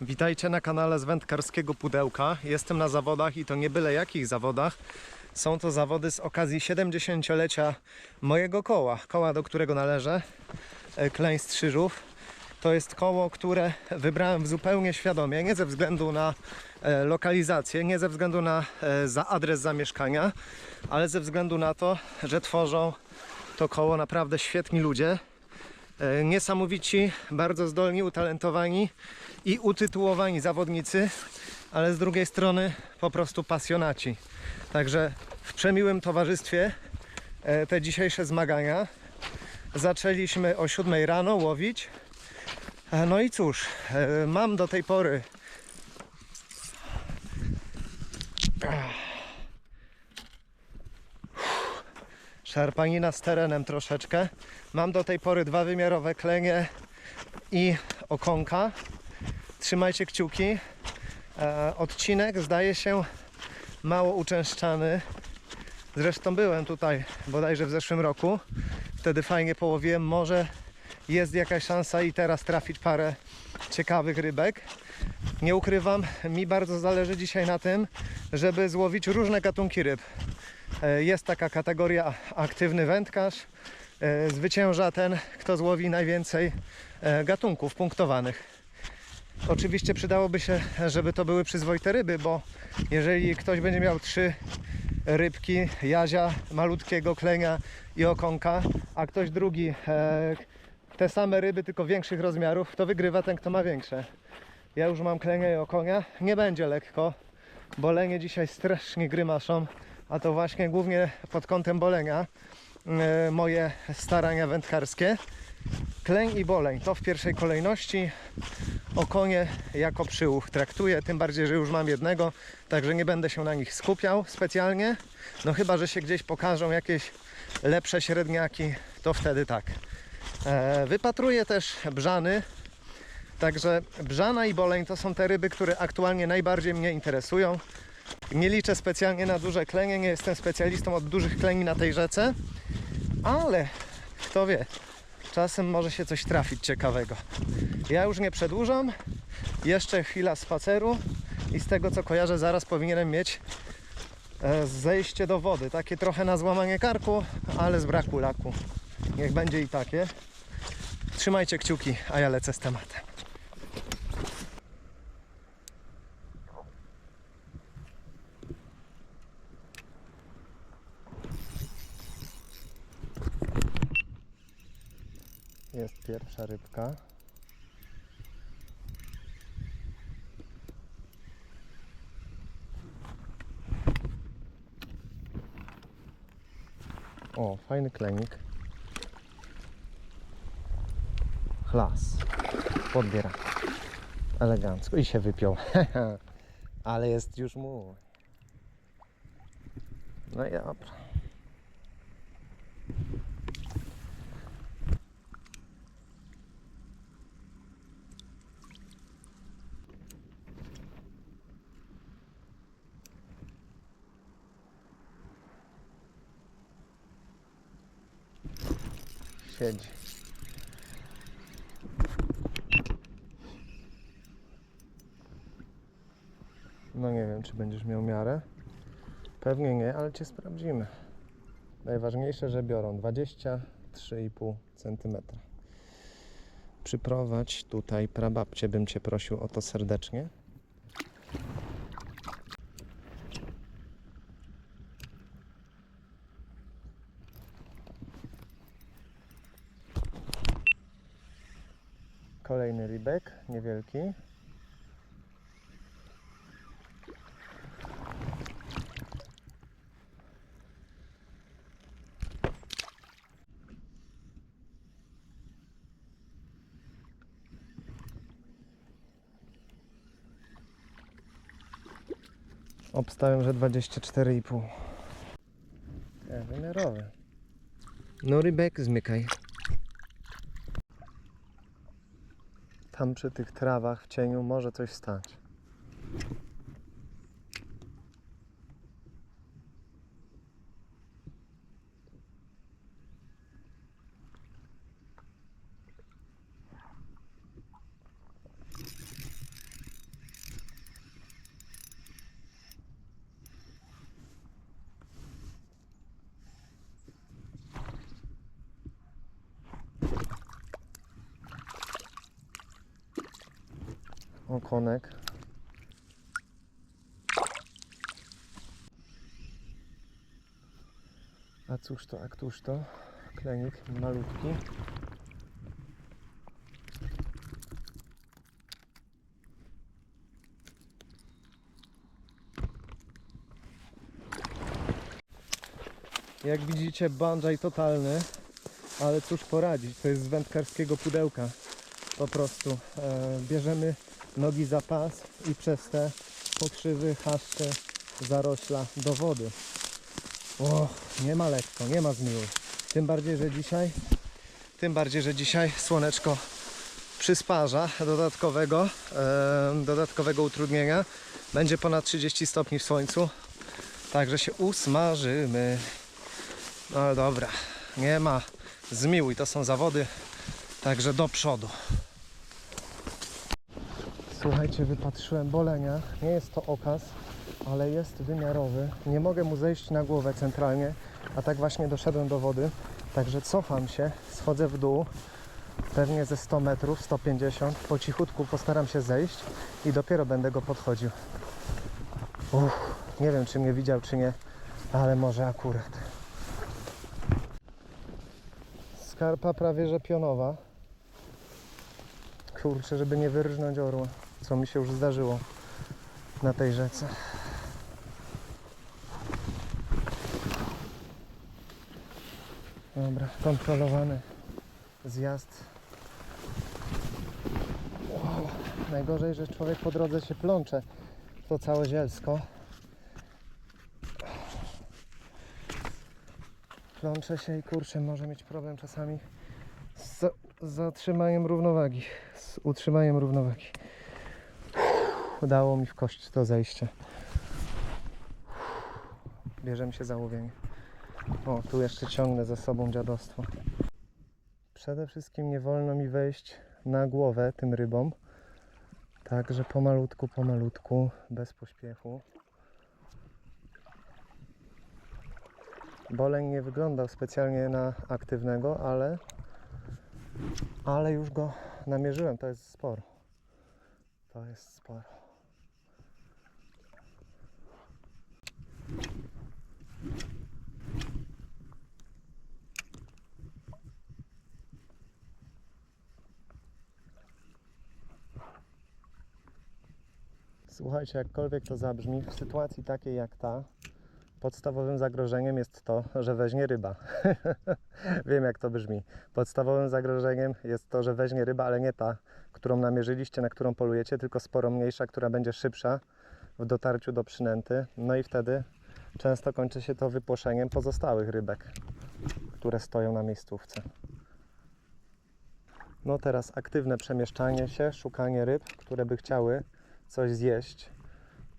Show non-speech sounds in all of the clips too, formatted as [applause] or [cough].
Witajcie na kanale z wędkarskiego pudełka. Jestem na zawodach i to nie byle jakich zawodach. Są to zawody z okazji 70-lecia mojego koła, koła do którego należę, e, Kleń Strzyżów. To jest koło, które wybrałem zupełnie świadomie, nie ze względu na e, lokalizację, nie ze względu na e, adres zamieszkania, ale ze względu na to, że tworzą to koło naprawdę świetni ludzie. E, Niesamowici, bardzo zdolni, utalentowani i utytułowani zawodnicy, ale z drugiej strony po prostu pasjonaci. Także w przemiłym towarzystwie e, te dzisiejsze zmagania zaczęliśmy o 7 rano łowić. E, No i cóż, mam do tej pory szarpanina z terenem troszeczkę. Mam do tej pory dwa wymiarowe klenie i okonka. Trzymajcie kciuki. E, odcinek zdaje się mało uczęszczany. Zresztą byłem tutaj bodajże w zeszłym roku. Wtedy fajnie połowiłem. Może jest jakaś szansa i teraz trafić parę ciekawych rybek. Nie ukrywam, mi bardzo zależy dzisiaj na tym, żeby złowić różne gatunki ryb. E, Jest taka kategoria aktywny wędkarz. E, Zwycięża ten, kto złowi najwięcej e, gatunków punktowanych. Oczywiście przydałoby się, żeby to były przyzwoite ryby, bo jeżeli ktoś będzie miał trzy rybki, jazia, malutkiego klenia i okonka, a ktoś drugi te same ryby, tylko większych rozmiarów, to wygrywa ten, kto ma większe. Ja już mam klenia i okonia. Nie będzie lekko. Bolenie dzisiaj strasznie grymaszą, a to właśnie głównie pod kątem bolenia e, moje starania wędkarskie. Kleń i boleń to w pierwszej kolejności. Okonie jako przyłóg traktuję, tym bardziej, że już mam jednego, także nie będę się na nich skupiał specjalnie. No chyba, że się gdzieś pokażą jakieś lepsze średniaki, to wtedy tak. E, wypatruję też brzany, Także brzana i boleń to są te ryby, które aktualnie najbardziej mnie interesują. Nie liczę specjalnie na duże klenie, nie jestem specjalistą od dużych kleni na tej rzece, ale kto wie, czasem może się coś trafić ciekawego. Ja już nie przedłużam, jeszcze chwila spaceru i z tego co kojarzę zaraz powinienem mieć e, zejście do wody. Takie trochę na złamanie karku, ale z braku laku. Niech będzie i takie. Trzymajcie kciuki, a ja lecę z tematem. Pierwsza rybka. O, fajny klenik. Chlas. Podbiera. Elegancko. I się wypiął. [laughs] Ale jest już mój. No i dobra. Siedzi. No nie wiem, czy będziesz miał miarę. Pewnie nie, ale cię sprawdzimy. Najważniejsze, że biorą 23,5 cm. Przyprowadź tutaj prababcie, bym cię prosił o to serdecznie. Kolejny niewielki. Obstawiam, że 24,5. E, wymiarowy. No rybek, zmykaj. Tam przy tych trawach w cieniu może coś stać. Okonek. A cóż to, a któż to? Klenik malutki. Jak widzicie, bungee totalny, ale cóż poradzić, to jest z wędkarskiego pudełka. Po prostu e, bierzemy nogi za pas i przez te pokrzywy, chaszcze, zarośla do wody. O, nie ma lekko, nie ma zmiłu. Tym bardziej, że dzisiaj, tym bardziej, że dzisiaj słoneczko przysparza dodatkowego, dodatkowego utrudnienia. Będzie ponad 30 stopni w słońcu, także się usmażymy. No dobra, nie ma zmiłuj, to są zawody, także do przodu. Słuchajcie, wypatrzyłem bolenia. Nie jest to okaz, ale jest wymiarowy. Nie mogę mu zejść na głowę centralnie, a tak właśnie doszedłem do wody. Także cofam się, schodzę w dół, pewnie ze 100 metrów, 150. Po cichutku postaram się zejść i dopiero będę go podchodził. Uff, nie wiem, czy mnie widział, czy nie, ale może akurat. Skarpa prawie że pionowa. Kurczę, żeby nie wyrżnąć orła, co mi się już zdarzyło na tej rzece. Dobra, kontrolowany zjazd. Wow. Najgorzej, że człowiek po drodze się plącze to całe zielsko. Plącze się i kurczę, może mieć problem czasami z za- z zatrzymaniem równowagi, z utrzymaniem równowagi. Udało mi w kość to zejście. Bierzemy się za łowienie. O, tu jeszcze ciągnę za sobą dziadostwo. Przede wszystkim nie wolno mi wejść na głowę tym rybom. Także pomalutku, pomalutku, bez pośpiechu. Boleń nie wyglądał specjalnie na aktywnego, ale ale już go namierzyłem, to jest sporo. To jest sporo. Słuchajcie, jakkolwiek to zabrzmi, w sytuacji takiej jak ta, podstawowym zagrożeniem jest to, że weźmie ryba. [laughs] Wiem jak to brzmi. Podstawowym zagrożeniem jest to, że weźmie ryba, ale nie ta, którą namierzyliście, na którą polujecie, tylko sporo mniejsza, która będzie szybsza w dotarciu do przynęty. No i wtedy często kończy się to wypłoszeniem pozostałych rybek, które stoją na miejscówce. No teraz aktywne przemieszczanie się, szukanie ryb, które by chciały coś zjeść.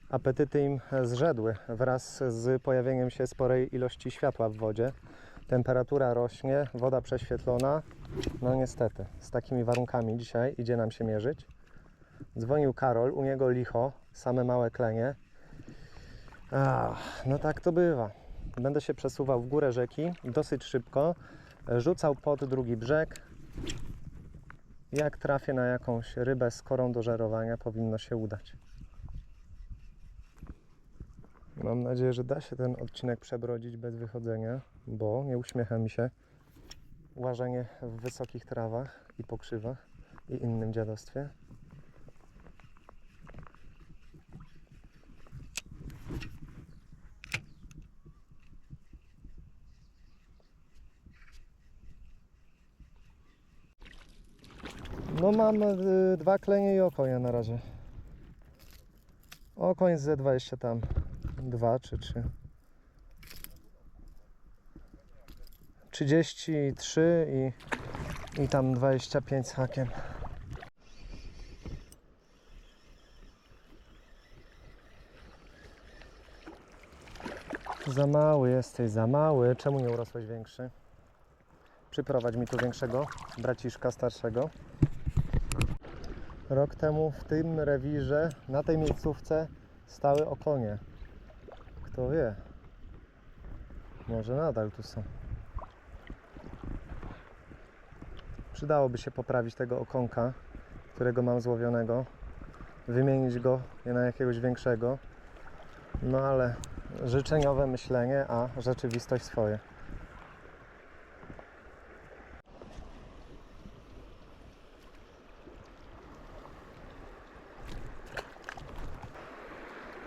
Apetyty im zrzedły wraz z pojawieniem się sporej ilości światła w wodzie. Temperatura rośnie, woda prześwietlona. No niestety, z takimi warunkami dzisiaj idzie nam się mierzyć. Dzwonił Karol, u niego licho, same małe klenie. Ach, no tak to bywa. Będę się przesuwał w górę rzeki dosyć szybko, rzucał pod drugi brzeg. Jak trafię na jakąś rybę z korą do żerowania, powinno się udać. Mam nadzieję, że da się ten odcinek przebrodzić bez wychodzenia, bo nie uśmiecha mi się łażenie w wysokich trawach i pokrzywach i innym dziadostwie. No mam y, dwa klenie i okonia na razie. Okoń z Z20 tam. Dwa czy trzy. 33 i, i tam 25 z hakiem. Za mały jesteś, za mały. Czemu nie urosłeś większy? Przyprowadź mi tu większego braciszka starszego. Rok temu w tym rewirze, na tej miejscówce stały okonie. Kto wie? Może nadal tu są. Przydałoby się poprawić tego okonka, którego mam złowionego. wymienić go na jakiegoś większego. No ale życzeniowe myślenie, a rzeczywistość swoje.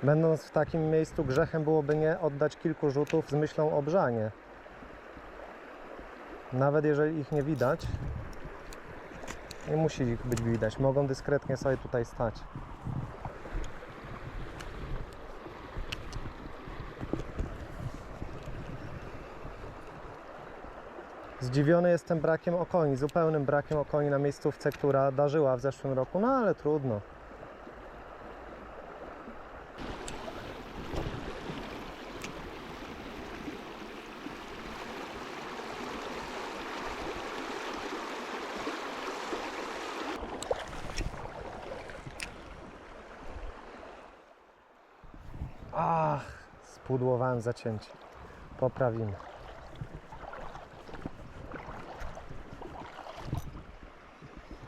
Będąc w takim miejscu, grzechem byłoby nie oddać kilku rzutów z myślą o brzanie. Nawet jeżeli ich nie widać, nie musi ich być widać. Mogą dyskretnie sobie tutaj stać. Zdziwiony jestem brakiem okoni, zupełnym brakiem okoni na miejscówce, która darzyła w zeszłym roku, no ale trudno. Ach, spudłowałem zacięcie. Poprawimy.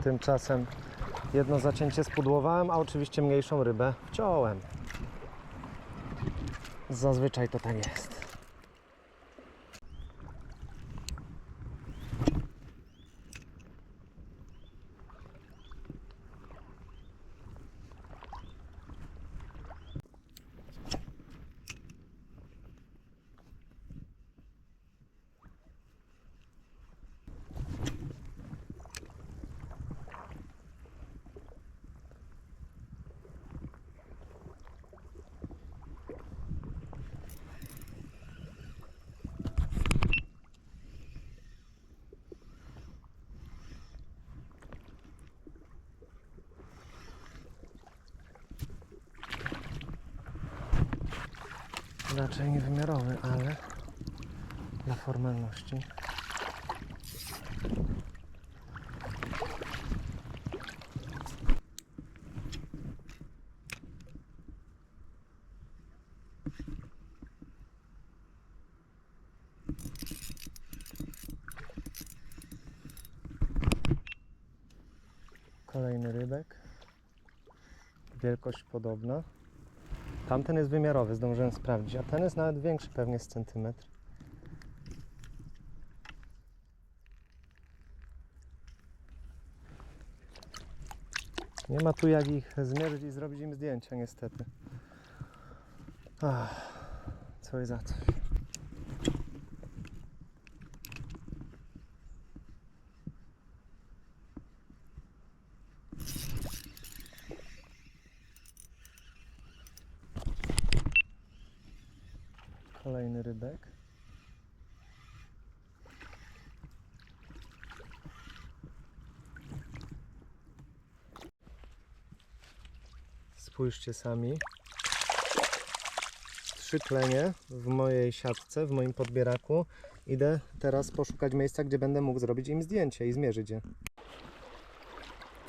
Tymczasem jedno zacięcie spudłowałem, a oczywiście mniejszą rybę wciąłem. Zazwyczaj to tak jest. Raczej niewymiarowy, ale dla formalności. Kolejny rybek. Wielkość podobna. Tamten jest wymiarowy, zdążyłem sprawdzić, a ten jest nawet większy, pewnie z centymetr. Nie ma tu jak ich zmierzyć i zrobić im zdjęcia, niestety. Ach, coś za coś. Kolejny rybek. Spójrzcie sami. Trzy klenie w mojej siatce, w moim podbieraku. Idę teraz poszukać miejsca, gdzie będę mógł zrobić im zdjęcie i zmierzyć je.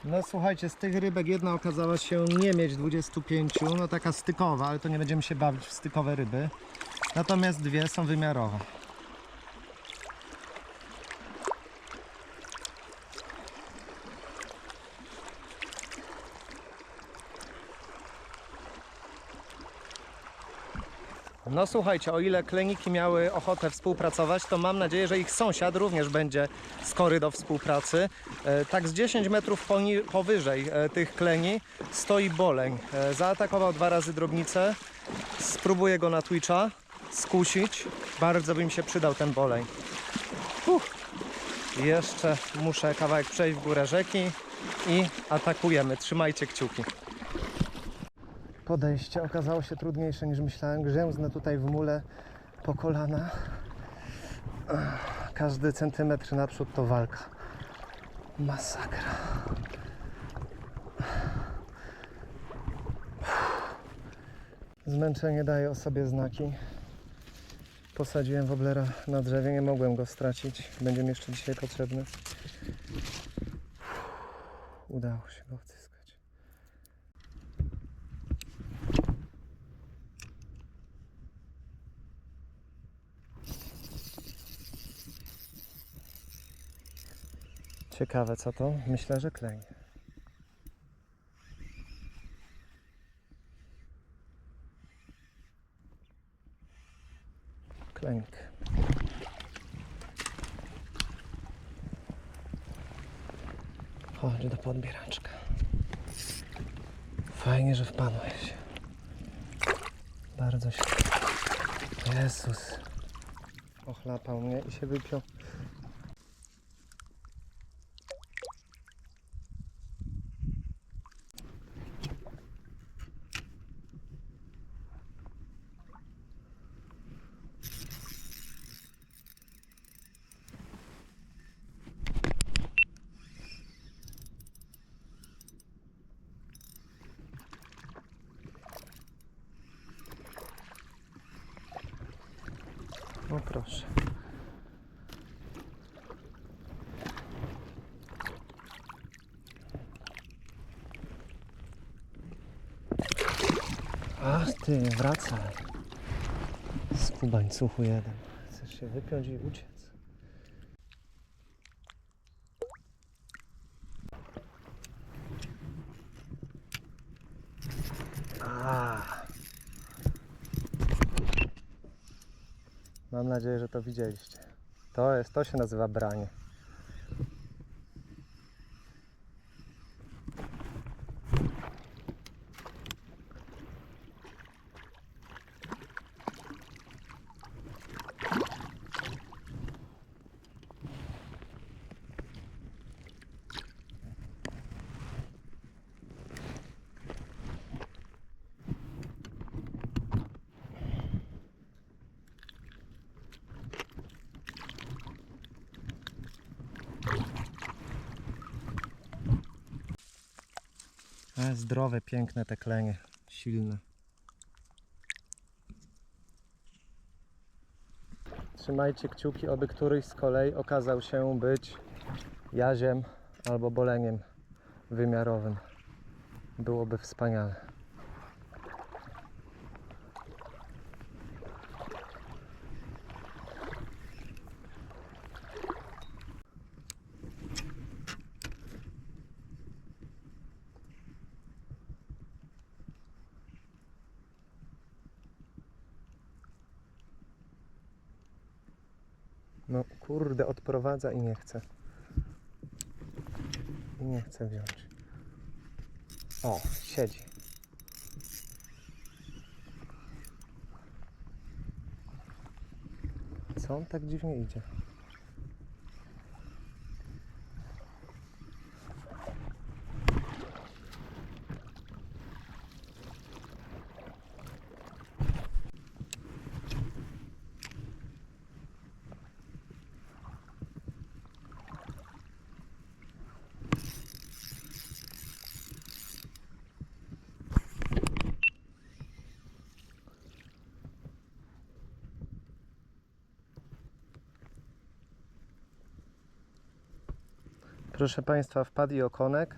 No słuchajcie, z tych rybek jedna okazała się nie mieć 25, no taka stykowa, ale to nie będziemy się bawić w stykowe ryby. Natomiast dwie są wymiarowe. No słuchajcie, o ile kleniki miały ochotę współpracować, to mam nadzieję, że ich sąsiad również będzie skory do współpracy. E, Tak z 10 metrów powyżej e, tych kleni stoi boleń. E, Zaatakował dwa razy drobnicę. Spróbuję go na Twitcha skusić. Bardzo by mi się przydał ten boleń. Uff. Jeszcze muszę kawałek przejść w górę rzeki i atakujemy. Trzymajcie kciuki. Podejście okazało się trudniejsze niż myślałem. Grzęznę tutaj w mule po kolana. Każdy centymetr naprzód to walka. Masakra. Zmęczenie daje o sobie znaki. Posadziłem woblera na drzewie, nie mogłem go stracić. Będzie mi jeszcze dzisiaj potrzebny. Udało się go Ciekawe co to? Myślę, że klej. Klęk. Chodź do podbieraczka. Fajnie, że wpadłeś. Bardzo się. Jezus. Ochlapał mnie i się wypiął. Proszę. Ach ty, wracaj. Skubańcuchu jeden. Chcesz się wypiąć i uciec. A. Mam nadzieję, że to widzieliście. To jest, to się nazywa branie. E, zdrowe, piękne te klenie. Silne. Trzymajcie kciuki, oby któryś z kolei okazał się być jaziem albo boleniem wymiarowym. Byłoby wspaniale. No kurde, odprowadza i nie chce. I nie chce wziąć. O, siedzi. Co on tak dziwnie idzie? Proszę Państwa, wpadł i okonek.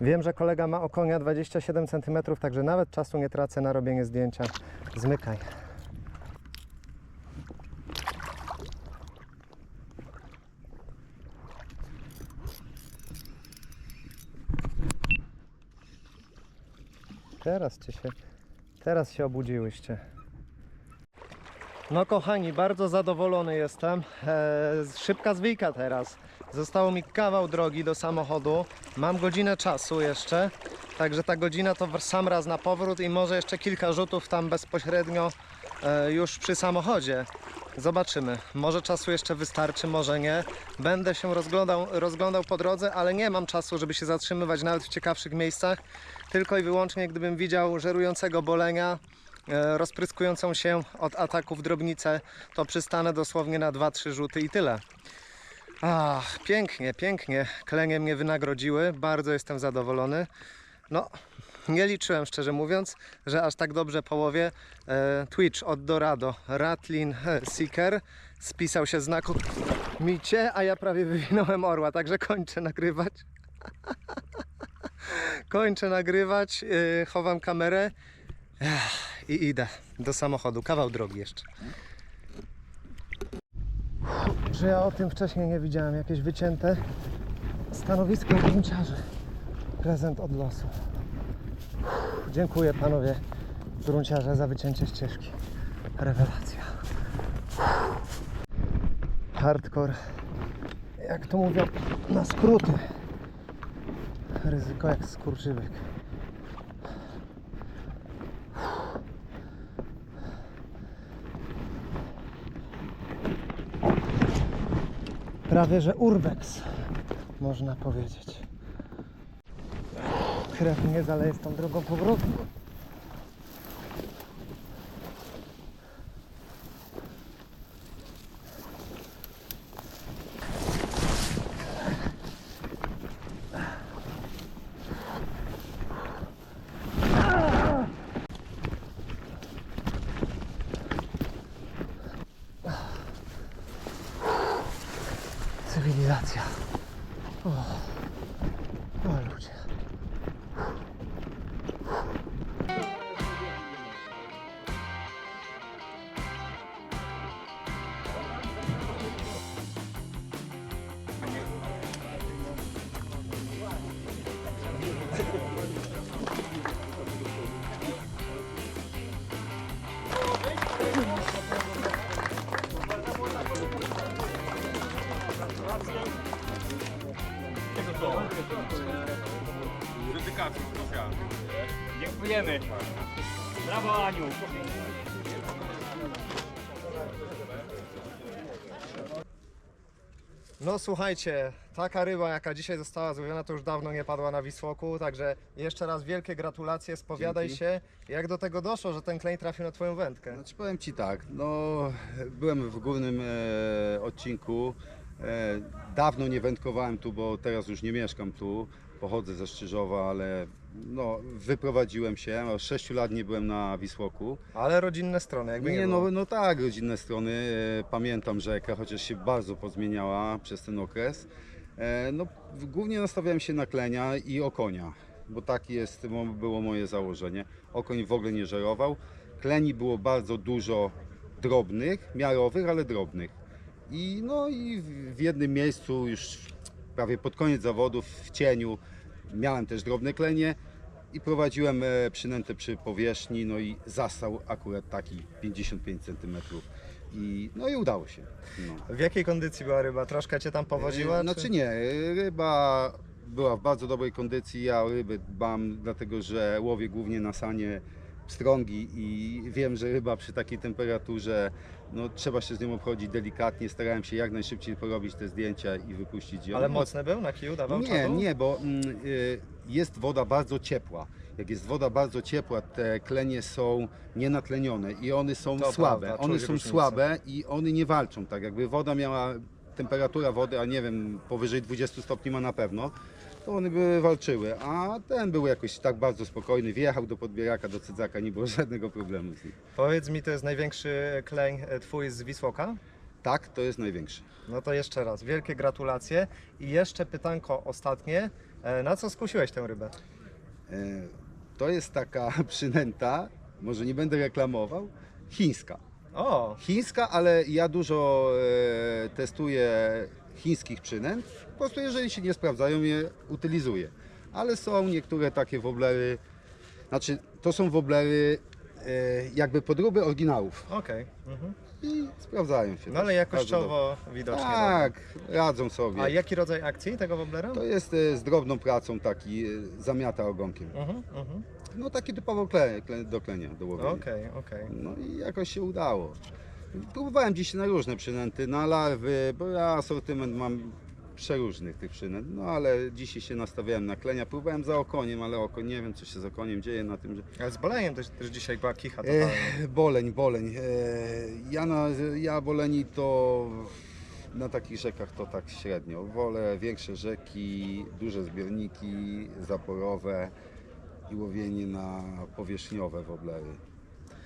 Wiem, że kolega ma okonia 27 cm, także nawet czasu nie tracę na robienie zdjęcia. Zmykaj. Teraz ci się, teraz się obudziłyście. No kochani, bardzo zadowolony jestem. Eee, szybka zwyjka teraz. Zostało mi kawał drogi do samochodu. Mam godzinę czasu jeszcze. Także ta godzina to sam raz na powrót i może jeszcze kilka rzutów tam bezpośrednio e, już przy samochodzie. Zobaczymy. Może czasu jeszcze wystarczy, może nie. Będę się rozglądał, rozglądał po drodze, ale nie mam czasu, żeby się zatrzymywać nawet w ciekawszych miejscach. Tylko i wyłącznie, gdybym widział żerującego bolenia, rozpryskującą się od ataków drobnicę, to przystanę dosłownie na 2-3 rzuty i tyle. Ach, pięknie, pięknie. Klenie mnie wynagrodziły. Bardzo jestem zadowolony. No, nie liczyłem szczerze mówiąc, że aż tak dobrze połowie. E, Twitch od Dorado, Ratlin e, Seeker spisał się znakomicie, a ja prawie wywinąłem orła, także kończę nagrywać. [laughs] kończę nagrywać, e, chowam kamerę Ech, i idę do samochodu. Kawał drogi jeszcze. Że ja o tym wcześniej nie widziałem. Jakieś wycięte stanowisko grunciarzy. Prezent od losu. Dziękuję panowie grunciarze za wycięcie ścieżki. Rewelacja. Hardcore. Jak to mówią, na skróty. Ryzyko jak skurczybyk. Prawie że urbex, można powiedzieć. Krew mnie zaleje z tą drogą powrotu. No słuchajcie, taka ryba jaka dzisiaj została złowiona to już dawno nie padła na Wisłoku, także jeszcze raz wielkie gratulacje, spowiadaj Dzięki. się jak do tego doszło, że ten klej trafił na twoją wędkę. Znaczy powiem Ci tak, no byłem w głównym e, odcinku. E, dawno nie wędkowałem tu, bo teraz już nie mieszkam tu. Pochodzę ze Szczyżowa, ale no, wyprowadziłem się. Od 6 lat nie byłem na Wisłoku. Ale rodzinne strony, jakby nie, Nie, było. no, no tak, rodzinne strony. E, pamiętam rzekę, chociaż się bardzo pozmieniała przez ten okres. E, no, w- głównie nastawiałem się na klenia i okonia, bo takie jest, mo- było moje założenie. Okoń w ogóle nie żerował. Kleni było bardzo dużo drobnych, miarowych, ale drobnych. I, no, i w- w jednym miejscu już prawie pod koniec zawodów w cieniu miałem też drobne klenie i prowadziłem e, przynętę przy powierzchni, no i zastał akurat taki 55 cm. I, no i udało się. No. W jakiej kondycji była ryba? Troszkę cię tam powoziła? E, Znaczy czy- nie, ryba była w bardzo dobrej kondycji. Ja o ryby dbam, dlatego że łowię głównie na sanie pstrągi i wiem, że ryba przy takiej temperaturze, no trzeba się z nią obchodzić delikatnie. Starałem się jak najszybciej porobić te zdjęcia i wypuścić ją. Ale mocny był na kiju, dawał nie, czadu? nie, bo mm, y, jest woda bardzo ciepła. Jak jest woda bardzo ciepła, te klenie są nienatlenione i one są To słabe. prawda, one czuć są różnicę. słabe i one nie walczą. Tak jakby woda miała, temperatura wody, a nie wiem, powyżej 20 stopni ma na pewno, to one by walczyły. A ten był jakoś tak bardzo spokojny, wjechał do podbieraka, do cydzaka, nie było [laughs] żadnego problemu z nim. Powiedz mi, to jest największy kleń e, twój z Wisłoka? Tak, to jest największy. No to jeszcze raz, wielkie gratulacje. I jeszcze pytanko ostatnie. E, Na co skusiłeś tę rybę? E, To jest taka [laughs] przynęta, może nie będę reklamował, chińska. O, Chińska, ale ja dużo e, testuję chińskich przynęt. Po prostu jeżeli się nie sprawdzają, je utylizuję. Ale są niektóre takie woblery Znaczy, to są woblery e, jakby podróby oryginałów Okej. Mhm. i sprawdzają się. No ale bardzo jakościowo widocznie. dobrze. Tak, radzą sobie. A jaki rodzaj akcji tego woblera? To jest e, z drobną pracą taki, e, zamiata ogonkiem. Mhm, mhm. No taki typowo kle, kle, do klenia, do łowienia. Okej, okej. No i jakoś się udało. Próbowałem dziś na różne przynęty, na larwy, bo ja asortyment mam przeróżnych tych przynęt, no ale dzisiaj się nastawiałem na klenia. Próbowałem za okoniem, ale oko nie wiem co się z okoniem dzieje na tym, że Ale z boleniem też, też dzisiaj była kicha totalna. e, boleń, boleń. E, ja, na, ja boleni to na takich rzekach to tak średnio. Wolę większe rzeki, duże zbiorniki zaporowe i łowienie na powierzchniowe woblery.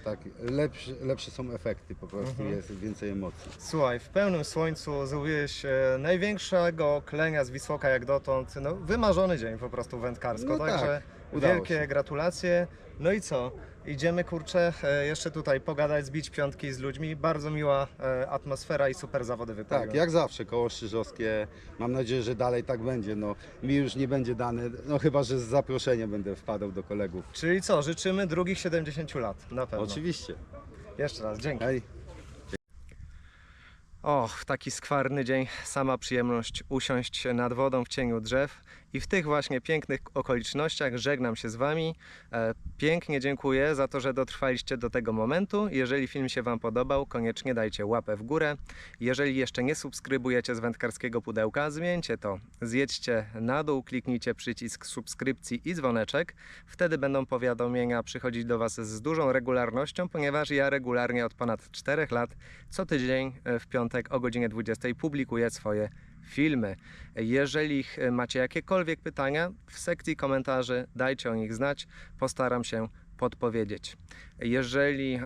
Tak, lepsze, lepsze są efekty, po prostu Mhm. jest więcej emocji. Słuchaj, w pełnym słońcu złowiłeś e, największego klenia z Wisłoka jak dotąd. No, wymarzony dzień po prostu wędkarsko, No tak, także udało wielkie się. gratulacje. No i co? Idziemy kurczę e, jeszcze tutaj pogadać, zbić piątki z ludźmi. Bardzo miła e, atmosfera i super zawody wypadają. Tak, jak zawsze, koło Strzyżowskie. Mam nadzieję, że dalej tak będzie. No, mi już nie będzie dane, no chyba, że z zaproszenia będę wpadał do kolegów. Czyli co, życzymy drugich 70 lat, na pewno. Oczywiście. Jeszcze raz, dzięki. Hej. Och, taki skwarny dzień, sama przyjemność usiąść nad wodą w cieniu drzew i w tych właśnie pięknych okolicznościach żegnam się z Wami. E, Pięknie dziękuję za to, że dotrwaliście do tego momentu. Jeżeli film się Wam podobał, koniecznie dajcie łapę w górę. Jeżeli jeszcze nie subskrybujecie z wędkarskiego pudełka, zmieńcie to. Zjedźcie na dół, kliknijcie przycisk subskrypcji i dzwoneczek. Wtedy będą powiadomienia przychodzić do Was z dużą regularnością, ponieważ ja regularnie od ponad 4 lat co tydzień e, w piątek o godzinie 20 publikuję swoje filmy. Jeżeli macie jakiekolwiek pytania, w sekcji komentarzy dajcie o nich znać, postaram się podpowiedzieć. Jeżeli e,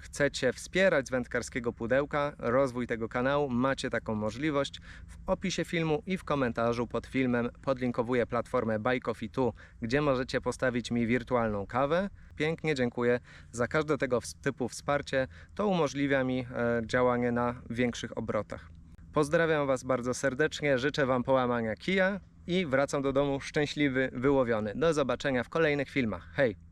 chcecie wspierać z wędkarskiego pudełka rozwój tego kanału, macie taką możliwość. W opisie filmu i w komentarzu pod filmem podlinkowuję platformę Buy Coffee 2, gdzie możecie postawić mi wirtualną kawę. Pięknie dziękuję za każde tego typu wsparcie. To umożliwia mi e, działanie na większych obrotach. Pozdrawiam Was bardzo serdecznie, życzę Wam połamania kija i wracam do domu szczęśliwy, wyłowiony. Do zobaczenia w kolejnych filmach. Hej!